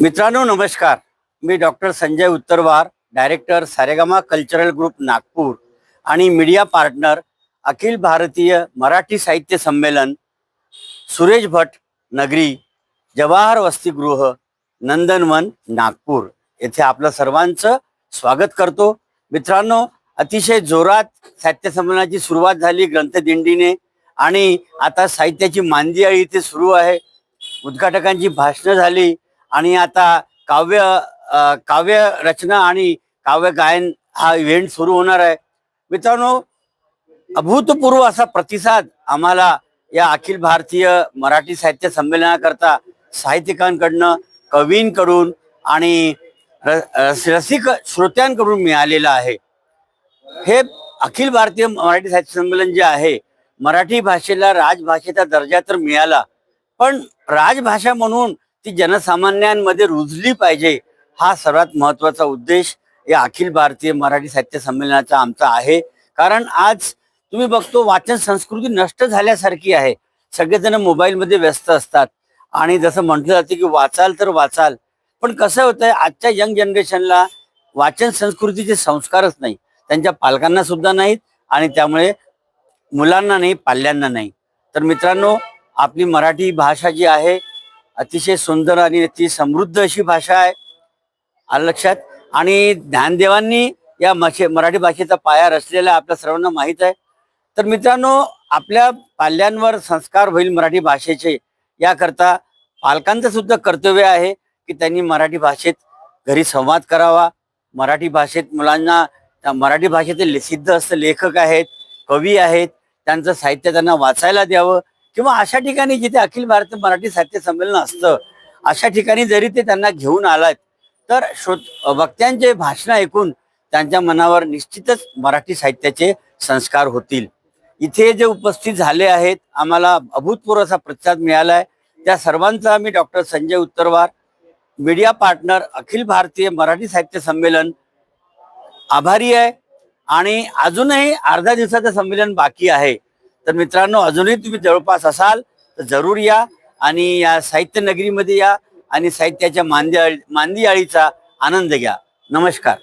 मित्रांनो नमस्कार. मी doctor Sanjay Uttarwar director Saregama cultural group Nagpur आणि मीडिया पार्टनर अखिल भारतीय मराठी साहित्य संमेलन सुरेश भट नगरी जवाहर वसतिगृह नंदनवन नागपूर. येथे आपलं सर्वांचं स्वागत करतो. मित्रांनो अतिशय जोरात साहित्य संमेलनाची सुरुवात झाली ग्रंथदिंडीने आणि आता साहित्याची मांदियाळी इथे सुरू आहे. उद्घाटकांची भाषणं झाली आणि आता काव्य काव्य रचना आणि काव्य गायन हा इव्हेंट सुरू होणार आहे. मित्रांनो अभूतपूर्व असा प्रतिसाद आम्हाला या अखिल भारतीय मराठी साहित्य संमेलनाकरता साहित्यिकांकडनं कवींकडून आणि रसिक श्रोत्यांकडून मिळालेला आहे. हे अखिल भारतीय मराठी साहित्य संमेलन जे आहे मराठी भाषेला राजभाषेचा दर्जा तर मिळाला पण राजभाषा म्हणून ती जनसामान्यांमध्ये रुजली पाहिजे हा सर्वात महत्त्वाचा उद्देश या अखिल भारतीय मराठी साहित्य संमेलनाचा आमचा आहे. कारण आज तुम्ही बघतो वाचन संस्कृती नष्ट झाल्यासारखी आहे. सगळेजण मोबाईलमध्ये व्यस्त असतात. आणि जसं म्हटलं जातं की वाचाल तर वाचाल. पण कसं होतंय आजच्या यंग जनरेशनला वाचन संस्कृतीचे संस्कारच नाही. त्यांच्या पालकांना सुद्धा नाहीत आणि त्यामुळे मुलांना नाही पाल्यांना नाही. तर मित्रांनो आपली मराठी भाषा जी आहे अतिशय सुंदर आणि ती समृद्ध अशी भाषा आहे आलं लक्षात? आणि ज्ञानदेवांनी या मशे मराठी भाषेचा पाया रचलेला आपल्या सर्वांना माहीत आहे. तर मित्रांनो आपल्या पाल्यांवर संस्कार होईल मराठी भाषेचे याकरता पालकांचं सुद्धा कर्तव्य आहे की त्यांनी मराठी भाषेत घरी संवाद करावा. मराठी भाषेत मुलांना त्या मराठी भाषेचे सिद्ध असं लेखक आहेत कवी आहेत त्यांचं साहित्य त्यांना वाचायला द्यावं. किंवा अशा ठिकाणी जिथे अखिल भारतीय मराठी साहित्य संमेलन असतं अशा ठिकाणी जरी ते त्यांना घेऊन आलात तर श्रोत वक्त्यांचे भाषण ऐकून त्यांच्या मनावर निश्चितच मराठी साहित्याचे संस्कार होतील. इथे जे उपस्थित झाले आहेत आम्हाला अभूतपूर्व असा प्रतिसाद मिळाला आहे त्या सर्वांचा मी doctor Sanjay Uttarwar media partner Akhil Bharatiya Marathi Sahitya संमेलन आभारी आहे. आणि अजूनही अर्धा दिवसाचं संमेलन बाकी आहे. तर मित्रांनो अजूनही तुम्ही जवळपास असाल तर जरूर या आणि या साहित्य नगरीमध्ये या आणि साहित्याच्या मांदी मांदियाळीचा आनंद घ्या. नमस्कार.